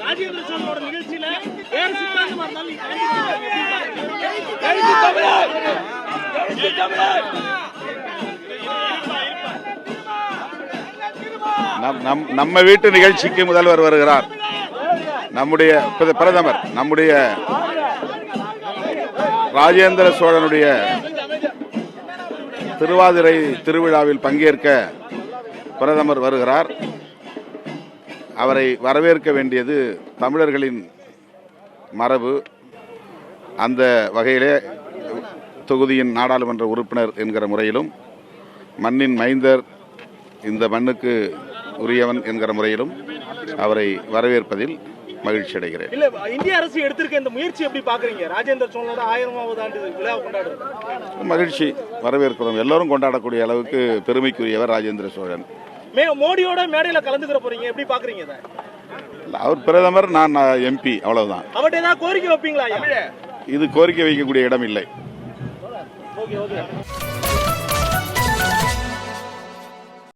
ராஜேந்திர சோழனோட நிகழ்ச்சியில சித்தாந்தமா இருந்தாலும் நம் நம் நம்ம வீட்டு நிகழ்ச்சிக்கு முதல்வர் வருகிறார். நம்முடைய பிரத- பிரதமர் நம்முடைய ராஜேந்திர சோழனுடைய திருவாதிரை திருவிழாவில் பங்கேற்க பிரதமர் வருகிறார். அவரை வரவேற்க வேண்டியது தமிழர்களின் மரபு. அந்த வகையிலே தொகுதியின் நாடாளுமன்ற உறுப்பினர் என்கிற முறையிலும் மண்ணின் மைந்தர் இந்த மண்ணுக்கு உரியவன் என்கிற முறையிலும் அவரை வரவேற்பதில் மகிழ்ச்சி அடைகிறேன். இல்ல இந்திய அரசு எடுத்திருக்க இந்த முயற்சி எப்படி பாக்குறீங்க? ராஜேந்திர சோழனோட ஆயிரமாவது ஆண்டு விழா கொண்டாடுறது? மகிழ்ச்சி. வரவேற்கிறோம். எல்லோரும் கொண்டாடக்கூடிய அளவுக்கு பெருமைக்குரியவர் ராஜேந்திர சோழன். மே மோடியோட மேடையில கலந்துக்கிற போறீங்க. எப்படி பாக்குறீங்க இதை? அவர் பிரதமர் நான் எம்பி அவ்வளவுதான். அவர்கிட்ட ஏதாவது கோரிக்கை வைப்பீங்களா இது கோரிக்கை வைக்கக்கூடிய இடம் இல்லை. Okay okay.